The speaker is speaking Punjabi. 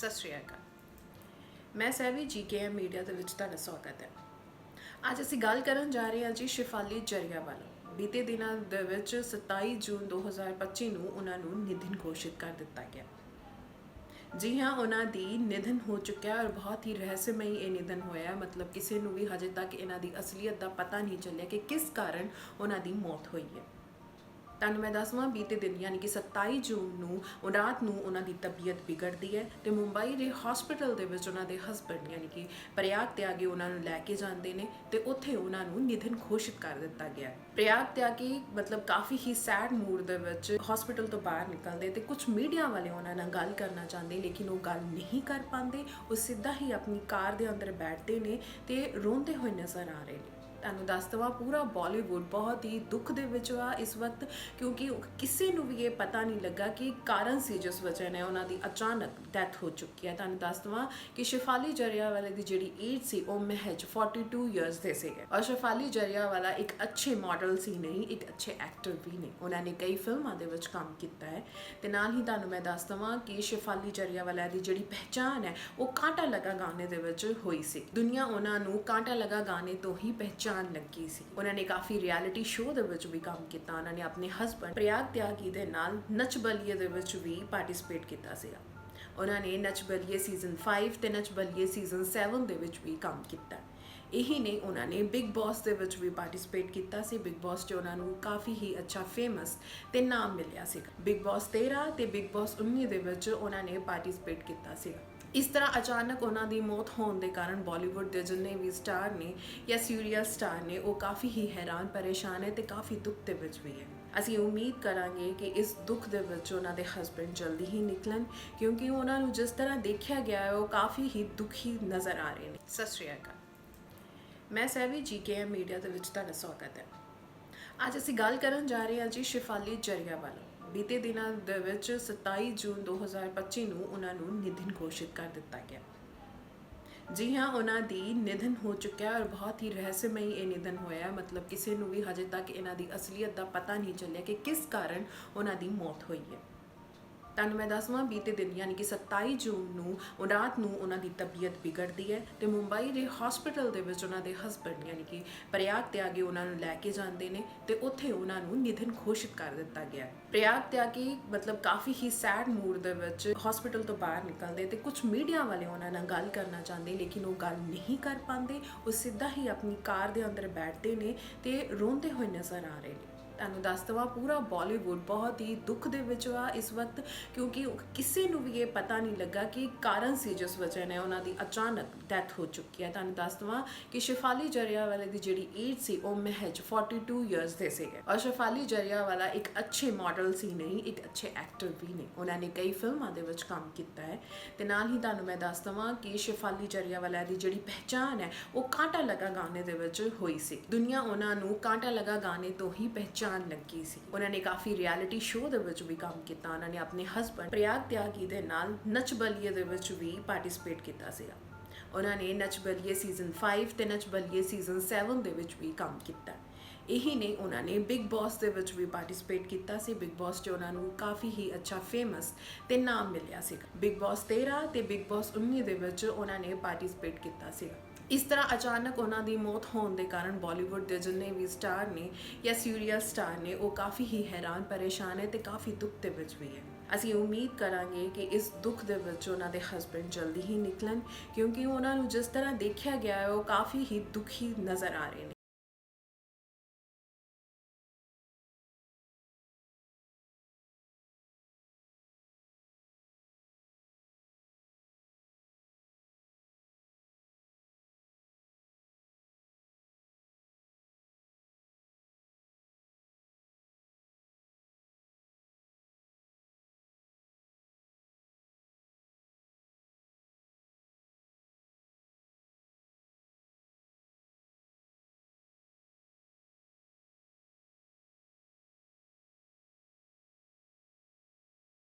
ਸਤਿ ਸ਼੍ਰੀ ਅਕਾਲ। ਮੈਂ ਸਹਿਵੀ ਜੀਕੇਐਮ ਮੀਡੀਆ ਦੇ ਵਿੱਚ ਤੁਹਾਡਾ ਸਵਾਗਤ ਹੈ। ਅੱਜ ਅਸੀਂ ਗੱਲ ਕਰਨ ਜਾ ਰਹੇ ਹਾਂ ਜੀ ਸ਼ਿਫਾਲੀ ਜਰੀਆਵਾਲਾ ਬੀਤੇ ਦਿਨਾਂ ਦੇ ਵਿੱਚ 27 ਜੂਨ 2025 ਨੂੰ ਉਹਨਾਂ ਨੂੰ ਨਿਧਨ ਘੋਸ਼ਿਤ ਕਰ ਦਿੱਤਾ ਗਿਆ। ਜੀ ਹਾਂ, ਉਹਨਾਂ ਦੀ ਨਿਧਨ ਹੋ ਚੁੱਕਿਆ ਔਰ ਬਹੁਤ ਹੀ ਰਹੱਸਮਈ ਇਹ ਨਿਧਨ ਹੋਇਆ। ਮਤਲਬ ਕਿਸੇ ਨੂੰ ਵੀ ਹਜੇ ਤੱਕ ਇਹਨਾਂ ਦੀ ਅਸਲੀਅਤ ਦਾ ਪਤਾ ਨਹੀਂ ਚੱਲਿਆ ਕਿ ਕਿਸ ਕਾਰਨ ਉਹਨਾਂ ਦੀ ਮੌਤ ਹੋਈ ਹੈ। ਤੁਹਾਨੂੰ ਮੈਂ ਦੱਸਵਾਂ ਬੀਤੇ ਦਿਨ, ਯਾਨੀ ਕਿ 27 ਜੂਨ ਨੂੰ ਰਾਤ ਨੂੰ ਉਹਨਾਂ ਦੀ ਤਬੀਅਤ ਵਿਗੜਦੀ ਹੈ ਤੇ ਮੁੰਬਈ ਦੇ ਹਸਪੀਟਲ ਦੇ ਵਿੱਚ ਉਹਨਾਂ ਦੇ ਹਸਬੰਡ ਯਾਨੀ ਕਿ ਪ੍ਰਯਾਗ ਤਿਆਗੀ ਉਹਨਾਂ ਨੂੰ ਲੈ ਕੇ ਜਾਂਦੇ ਨੇ ਤੇ ਉੱਥੇ ਉਹਨਾਂ ਨੂੰ ਨਿਧਨ ਘੋਸ਼ਿਤ ਕਰ ਦਿੱਤਾ ਗਿਆ ਪ੍ਰਯਾਗ ਤਿਆਗੀ ਮਤਲਬ ਕਾਫੀ ਹੀ ਸੈਡ ਮੂਡ ਦੇ ਵਿੱਚ ਹਸਪੀਟਲ ਤੋਂ ਬਾਹਰ ਨਿਕਲਦੇ ਤੇ ਕੁਝ ਮੀਡੀਆ ਵਾਲੇ ਉਹਨਾਂ ਨਾਲ ਗੱਲ ਕਰਨਾ ਚਾਹੁੰਦੇ, ਲੇਕਿਨ ਉਹ ਗੱਲ ਨਹੀਂ ਕਰ ਪਾਉਂਦੇ। ਉਹ ਸਿੱਧਾ ਹੀ ਆਪਣੀ ਕਾਰ ਦੇ ਅੰਦਰ ਬੈਠਦੇ ਨੇ ਤੇ ਰੋਂਦੇ ਹੋਏ ਨਜ਼ਰ ਆ ਰਹੇ ਨੇ। ਤੁਹਾਨੂੰ ਦੱਸ ਦਵਾਂ ਪੂਰਾ ਬਾਲੀਵੁੱਡ ਬਹੁਤ ਹੀ ਦੁੱਖ ਦੇ ਵਿੱਚ ਆ ਇਸ ਵਕਤ, ਕਿਉਂਕਿ ਕਿਸੇ ਨੂੰ ਵੀ ਇਹ ਪਤਾ ਨਹੀਂ ਲੱਗਾ ਕਿ ਕਾਰਨ ਸੀ ਜਿਸ ਵਜ੍ਹਾ ਨੇ ਉਹਨਾਂ ਦੀ ਅਚਾਨਕ ਡੈਥ ਹੋ ਚੁੱਕੀ ਹੈ। ਤੁਹਾਨੂੰ ਦੱਸ ਦਵਾਂ ਕਿ ਸ਼ਿਫਾਲੀ ਜਰੀਆਵਾਲਾ ਦੀ ਜਿਹੜੀ ਏਜ ਸੀ, ਉਹ ਮਹਿਜ 42 ਇਅਰਸ ਦੇ ਸੀਗੇ। ਔਰ ਸ਼ਿਫਾਲੀ ਜਰੀਆਵਾਲਾ ਇੱਕ ਅੱਛੇ ਮਾਡਲ ਸੀ ਨਹੀਂ, ਇੱਕ ਅੱਛੇ ਐਕਟਰ ਵੀ ਨੇ ਉਹਨਾਂ ਨੇ ਕਈ ਫਿਲਮਾਂ ਦੇ ਵਿੱਚ ਕੰਮ ਕੀਤਾ ਹੈ। ਤੇ ਨਾਲ ਹੀ ਤੁਹਾਨੂੰ ਮੈਂ ਦੱਸ ਦਵਾਂ ਕਿ ਸ਼ਿਫਾਲੀ ਜਰੀਆਵਾਲਾ ਦੀ ਜਿਹੜੀ ਪਹਿਚਾਨ ਹੈ, ਉਹ ਕਾਂਟਾ ਲਗਾ ਗਾਣੇ ਦੇ ਵਿੱਚ ਹੋਈ ਸੀ। ਦੁਨੀਆ ਉਹਨਾਂ ਨੂੰ ਕਾਂਟਾ ਲਗਾ ਗਾਣੇ ਤੋਂ ਹੀ ਪਹਿਚਾਨ ਲੱਗੀ ਸੀ। ਉਹਨਾਂ ਨੇ ਕਾਫੀ ਰਿਐਲਿਟੀ ਸ਼ੋਅ ਦੇ ਵਿੱਚ ਵੀ ਕੰਮ ਕੀਤਾ। ਉਹਨਾਂ ਨੇ ਆਪਣੇ ਹਸਬੰਡ ਪ੍ਰਯਾਗ ਤਿਆਗੀ ਦੇ ਨਾਲ ਨਚ ਬਲੀਏ ਦੇ ਵਿੱਚ ਵੀ ਪਾਰਟਿਸਿਪੇਟ ਕੀਤਾ ਸੀਗਾ। ਉਹਨਾਂ ਨੇ ਨਚ ਬਲੀਏ ਸੀਜ਼ਨ 5 ਤੇ ਨਚ ਬਲੀਏ ਸੀਜ਼ਨ 7 ਦੇ ਵਿੱਚ ਵੀ ਕੰਮ ਕੀਤਾ। ਇਹੀ ਨੇ ਉਹਨਾਂ ਨੇ ਬਿਗ ਬਾਸ ਦੇ ਵਿੱਚ ਵੀ ਪਾਰਟਿਸਿਪੇਟ ਕੀਤਾ ਸੀ। ਬਿਗ ਬਾਸ 'ਚ ਉਹਨਾਂ ਨੂੰ ਕਾਫੀ ਹੀ ਅੱਛਾ ਫੇਮਸ ਤੇ ਨਾਮ ਮਿਲਿਆ ਸੀ ਬਿਗ ਬਾਸ 13 ਤੇ ਬਿਗ ਬਾਸ 19 ਦੇ ਵਿੱਚ ਉਹਨਾਂ ਨੇ ਪਾਰਟਿਸਿਪੇਟ ਕੀਤਾ ਸੀ ਇਸ ਤਰ੍ਹਾਂ ਅਚਾਨਕ ਉਹਨਾਂ ਦੀ ਮੌਤ ਹੋਣ ਦੇ ਕਾਰਨ ਬਾਲੀਵੁੱਡ ਦੇ ਜਿੰਨੇ ਵੀ ਸਟਾਰ ਨੇ ਜਾਂ ਸੀਰੀਅਲ ਸਟਾਰ ਨੇ, ਉਹ ਕਾਫੀ ਹੀ ਹੈਰਾਨ, ਪਰੇਸ਼ਾਨ ਹੈ ਤੇ ਕਾਫੀ ਦੁੱਖ ਦੇ ਵਿੱਚ ਵੀ ਹੈ। ਅਸੀਂ ਉਮੀਦ ਕਰਾਂਗੇ ਕਿ ਇਸ ਦੁੱਖ ਦੇ ਵਿੱਚ ਉਹਨਾਂ ਦੇ ਹਸਬੰਡ ਜਲਦੀ ਹੀ ਨਿਕਲਣ, ਕਿਉਂਕਿ ਉਹਨਾਂ ਨੂੰ ਜਿਸ ਤਰ੍ਹਾਂ ਦੇਖਿਆ ਗਿਆ ਹੈ, ਉਹ ਕਾਫੀ ਹੀ ਦੁਖੀ ਨਜ਼ਰ ਆ ਰਹੇ ਨੇ। ਸਤਿ ਸ਼੍ਰੀ ਅਕਾਲ। ਮੈਂ ਸਹਿਵੀ ਜੀਕੇਐਮ ਮੀਡੀਆ ਦੇ ਵਿੱਚ ਤੁਹਾਡਾ ਸਵਾਗਤ ਹੈ। ਅੱਜ ਅਸੀਂ ਗੱਲ ਕਰਨ ਜਾ ਰਹੇ ਹਾਂ ਜੀ ਸ਼ਿਫਾਲੀ ਜਰੀਆਵਾਲਾ। ਬੀਤੇ ਦਿਨਾਂ ਦੇ ਵਿੱਚ 27 ਜੂਨ 2025 ਨੂੰ ਉਹਨਾਂ ਨੂੰ ਨਿਧਨ ਘੋਸ਼ਿਤ ਕਰ ਦਿੱਤਾ ਗਿਆ। ਜੀ ਹਾਂ, ਉਹਨਾਂ ਦੀ ਨਿਧਨ ਹੋ ਚੁੱਕਿਆ ਔਰ ਬਹੁਤ ਹੀ ਰਹੱਸਮਈ ਇਹ ਨਿਧਨ ਹੋਇਆ ਮਤਲਬ ਕਿਸੇ ਨੂੰ ਵੀ ਹਜੇ ਤੱਕ ਇਹਨਾਂ ਦੀ ਅਸਲੀਅਤ ਦਾ ਪਤਾ ਨਹੀਂ ਚੱਲਿਆ ਕਿ ਕਿਸ ਕਾਰਨ ਉਹਨਾਂ ਦੀ ਮੌਤ ਹੋਈ ਹੈ। ਤੁਹਾਨੂੰ ਮੈਂ ਦੱਸਵਾਂ ਬੀਤੇ ਦਿਨ, ਯਾਨੀ ਕਿ 27 ਜੂਨ ਨੂੰ ਰਾਤ ਨੂੰ ਉਹਨਾਂ ਦੀ ਤਬੀਅਤ ਵਿਗੜਦੀ ਹੈ ਤੇ ਮੁੰਬਈ ਦੇ ਹਸਪੀਟਲ ਦੇ ਵਿੱਚ ਉਹਨਾਂ ਦੇ ਹਸਬੰਡ ਯਾਨੀ ਕਿ ਪ੍ਰਯਾਗ ਤਿਆਗੀ, ਉਹਨਾਂ ਨੂੰ ਲੈ ਕੇ ਜਾਂਦੇ ਨੇ ਤੇ ਉੱਥੇ ਉਹਨਾਂ ਨੂੰ ਨਿਧਨ ਘੋਸ਼ਿਤ ਕਰ ਦਿੱਤਾ ਗਿਆ ਪ੍ਰਯਾਗ ਤਿਆਗੀ ਮਤਲਬ ਕਾਫੀ ਹੀ ਸੈਡ ਮੂਡ ਦੇ ਵਿੱਚ ਹਸਪੀਟਲ ਤੋਂ ਬਾਹਰ ਨਿਕਲਦੇ ਤੇ ਕੁਝ ਮੀਡੀਆ ਵਾਲੇ ਉਹਨਾਂ ਨਾਲ ਗੱਲ ਕਰਨਾ ਚਾਹੁੰਦੇ, ਲੇਕਿਨ ਉਹ ਗੱਲ ਨਹੀਂ ਕਰ ਪਾਉਂਦੇ। ਉਹ ਸਿੱਧਾ ਹੀ ਆਪਣੀ ਕਾਰ ਦੇ ਅੰਦਰ ਬੈਠਦੇ ਨੇ ਤੇ ਰੋਂਦੇ ਹੋਏ ਨਜ਼ਰ ਆ ਰਹੇ ਨੇ। ਤੁਹਾਨੂੰ ਦੱਸ ਦਵਾਂ ਪੂਰਾ ਬਾਲੀਵੁੱਡ ਬਹੁਤ ਹੀ ਦੁੱਖ ਦੇ ਵਿੱਚ ਆ ਇਸ ਵਕਤ, ਕਿਉਂਕਿ ਕਿਸੇ ਨੂੰ ਵੀ ਇਹ ਪਤਾ ਨਹੀਂ ਲੱਗਾ ਕਿ ਕਾਰਨ ਸੀ ਜਿਸ ਵਜ੍ਹਾ ਨੇ ਉਹਨਾਂ ਦੀ ਅਚਾਨਕ ਡੈਥ ਹੋ ਚੁੱਕੀ ਹੈ। ਤੁਹਾਨੂੰ ਦੱਸ ਦਵਾਂ ਕਿ ਸ਼ਿਫਾਲੀ ਜਰੀਆਵਾਲਾ ਦੀ ਜਿਹੜੀ ਏਜ ਸੀ, ਉਹ ਮਹਿਜ 42 ਇਅਰਸ ਦੇ ਸੀਗੇ। ਔਰ ਸ਼ਿਫਾਲੀ ਜਰੀਆਵਾਲਾ ਇੱਕ ਅੱਛੇ ਮਾਡਲ ਸੀ ਨਹੀਂ, ਇੱਕ ਅੱਛੇ ਐਕਟਰ ਵੀ ਨੇ ਉਹਨਾਂ ਨੇ ਕਈ ਫਿਲਮਾਂ ਦੇ ਵਿੱਚ ਕੰਮ ਕੀਤਾ ਹੈ। ਤੇ ਨਾਲ ਹੀ ਤੁਹਾਨੂੰ ਮੈਂ ਦੱਸ ਦਵਾਂ ਕਿ ਸ਼ਿਫਾਲੀ ਜਰੀਆਵਾਲਾ ਦੀ ਜਿਹੜੀ ਪਹਿਚਾਨ ਹੈ, ਉਹ ਕਾਂਟਾ ਲਗਾ ਗਾਣੇ ਦੇ ਵਿੱਚ ਹੋਈ ਸੀ। ਦੁਨੀਆ ਉਹਨਾਂ ਨੂੰ ਕਾਂਟਾ ਲਗਾ ਗਾਣੇ ਤੋਂ ਹੀ ਪਹਿਚਾਨ ਲੱਗੀ ਸੀ। ਉਹਨਾਂ ਨੇ ਕਾਫੀ ਰਿਐਲਿਟੀ ਸ਼ੋਅ ਦੇ ਵਿੱਚ ਵੀ ਕੰਮ ਕੀਤਾ। ਉਹਨਾਂ ਨੇ ਆਪਣੇ ਹਸਬੰਡ ਪ੍ਰਯਾਗ ਤਿਆਗੀ ਦੇ ਨਾਲ ਨਚ ਬਲੀਏ ਦੇ ਵਿੱਚ ਵੀ ਪਾਰਟਿਸਿਪੇਟ ਕੀਤਾ ਸੀਗਾ। ਉਹਨਾਂ ਨੇ ਨਚ ਬਲੀਏ ਸੀਜ਼ਨ 5 ਤੇ ਨਚ ਬਲੀਏ ਸੀਜ਼ਨ 7 ਦੇ ਵਿੱਚ ਵੀ ਕੰਮ ਕੀਤਾ। ਇਹੀ ਨੇ ਉਹਨਾਂ ਨੇ ਬਿਗ ਬਾਸ ਦੇ ਵਿੱਚ ਵੀ ਪਾਰਟਿਸਿਪੇਟ ਕੀਤਾ ਸੀ। ਬਿਗ ਬਾਸ 'ਚ ਉਹਨਾਂ ਨੂੰ ਕਾਫੀ ਹੀ ਅੱਛਾ ਫੇਮਸ ਤੇ ਨਾਮ ਮਿਲਿਆ ਸੀ ਬਿਗ ਬਾਸ 13 ਤੇ ਬਿਗ ਬਾਸ 19 ਦੇ ਵਿੱਚ ਉਹਨਾਂ ਨੇ ਪਾਰਟਿਸਿਪੇਟ ਕੀਤਾ ਸੀ ਇਸ ਤਰ੍ਹਾਂ ਅਚਾਨਕ ਉਹਨਾਂ ਦੀ ਮੌਤ ਹੋਣ ਦੇ ਕਾਰਨ ਬਾਲੀਵੁੱਡ ਦੇ ਜਿੰਨੇ ਵੀ ਸਟਾਰ ਨੇ ਜਾਂ ਸੀਰੀਅਲ ਸਟਾਰ ਨੇ, ਉਹ ਕਾਫੀ ਹੀ ਹੈਰਾਨ, ਪਰੇਸ਼ਾਨ ਹੈ ਤੇ ਕਾਫੀ ਦੁੱਖ ਦੇ ਵਿੱਚ ਵੀ ਹੈ। ਅਸੀਂ ਉਮੀਦ ਕਰਾਂਗੇ ਕਿ ਇਸ ਦੁੱਖ ਦੇ ਵਿੱਚ ਉਹਨਾਂ ਦੇ ਹਸਬੰਡ ਜਲਦੀ ਹੀ ਨਿਕਲਣ ਕਿਉਂਕਿ ਉਹਨਾਂ ਨੂੰ ਜਿਸ ਤਰ੍ਹਾਂ ਦੇਖਿਆ ਗਿਆ ਹੈ, ਉਹ ਕਾਫੀ ਹੀ ਦੁਖੀ ਨਜ਼ਰ ਆ ਰਹੇ ਨੇ।